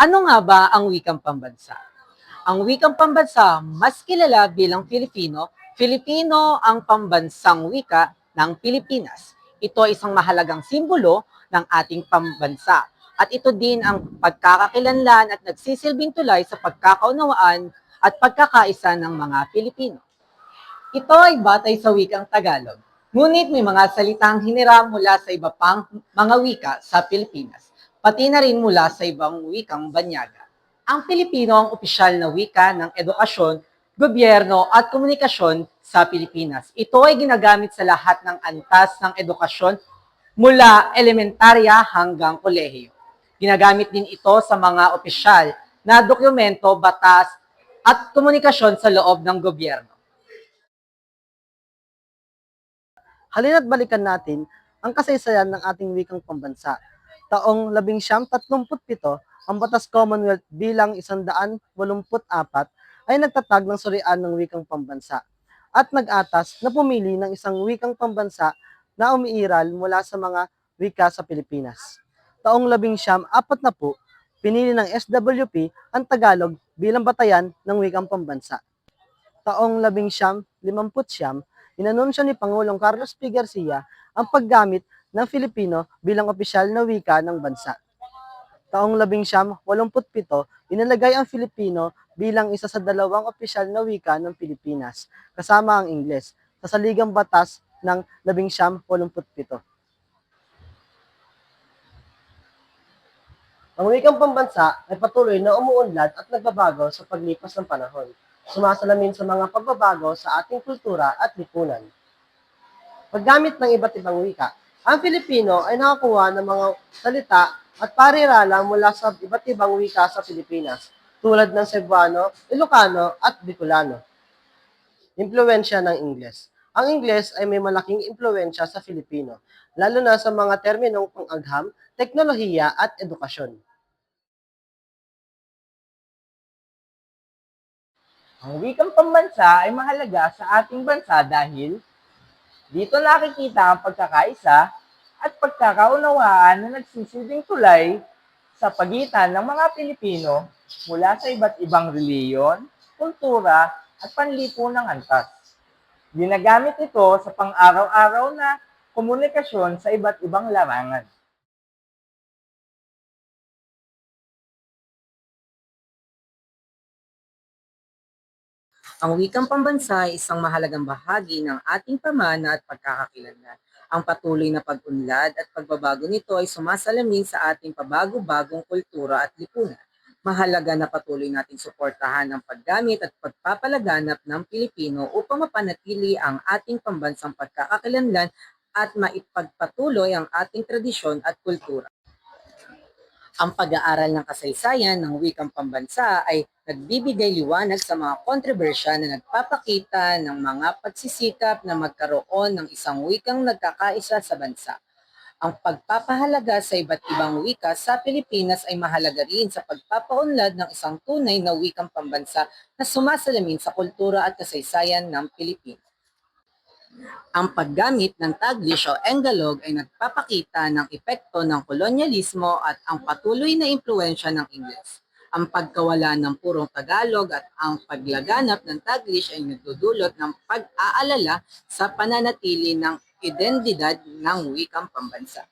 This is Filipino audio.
Ano nga ba ang wikang pambansa? Ang wikang pambansa, mas kilala bilang Filipino, Filipino ang pambansang wika ng Pilipinas. Ito ay isang mahalagang simbolo ng ating pambansa. At ito din ang pagkakakilanlan at nagsisilbing tulay sa pagkakaunawaan at pagkakaisa ng mga Pilipino. Ito ay batay sa wikang Tagalog. Ngunit may mga salitang hiniram mula sa iba pang mga wika sa Pilipinas, pati na rin mula sa ibang wikang banyaga. Ang Pilipino ang opisyal na wika ng edukasyon, gobyerno at komunikasyon sa Pilipinas. Ito ay ginagamit sa lahat ng antas ng edukasyon mula elementarya hanggang kolehiyo. Ginagamit din ito sa mga opisyal na dokumento, batas at komunikasyon sa loob ng gobyerno. Halina't balikan natin ang kasaysayan ng ating wikang pambansa. Taong 1937, ang Batas Commonwealth bilang 184 ay nagtatag ng surian ng wikang pambansa at nag-atas na pumili ng isang wikang pambansa na umiiral mula sa mga wika sa Pilipinas. Taong 1940, pinili ng SWP ang Tagalog bilang batayan ng wikang pambansa. Taong 1959, inanunsyo ni Pangulong Carlos P. Garcia ang paggamit ng Filipino bilang opisyal na wika ng bansa. Taong 1987, inalagay ang Filipino bilang isa sa dalawang opisyal na wika ng Pilipinas, kasama ang Ingles, sa Saligang Batas ng 1987. Ang wikang pambansa ay patuloy na umuunlad at nagbabago sa paglipas ng panahon, sumasalamin sa mga pagbabago sa ating kultura at lipunan. Paggamit ng iba't ibang wika, ang Filipino ay nakakuha ng mga salita at parirala mula sa iba't ibang wika sa Pilipinas, tulad ng Cebuano, Ilocano at Bicolano. Impluensya ng Ingles. Ang Ingles ay may malaking impluensya sa Filipino, lalo na sa mga terminong pang-agham, teknolohiya at edukasyon. Ang wikang pambansa ay mahalaga sa ating bansa dahil dito nakikita ang pagkakaisa at pagkakaunawaan na nagsisilbing tulay sa pagitan ng mga Pilipino mula sa iba't ibang reliyon, kultura at panlipunang antas. Ginagamit ito sa pang-araw-araw na komunikasyon sa iba't ibang larangan. Ang wikang pambansa ay isang mahalagang bahagi ng ating pamana at pagkakakilanlan. Ang patuloy na pag-unlad at pagbabago nito ay sumasalamin sa ating pabago-bagong kultura at lipunan. Mahalaga na patuloy nating suportahan ang paggamit at pagpapalaganap ng Pilipino upang mapanatili ang ating pambansang pagkakakilanlan at maipagpatuloy ang ating tradisyon at kultura. Ang pag-aaral ng kasaysayan ng wikang pambansa ay nagbibigay liwanag sa mga kontrobersya na nagpapakita ng mga pagsisikap na magkaroon ng isang wikang nagkakaisa sa bansa. Ang pagpapahalaga sa iba't ibang wika sa Pilipinas ay mahalaga rin sa pagpapaunlad ng isang tunay na wikang pambansa na sumasalamin sa kultura at kasaysayan ng Pilipino. Ang paggamit ng Taglish o Engalog ay nagpapakita ng epekto ng kolonyalismo at ang patuloy na impluensya ng Ingles. Ang pagkawala ng purong Tagalog at ang paglaganap ng Taglish ay nagdudulot ng pag-aalala sa pananatili ng identidad ng wikang pambansa.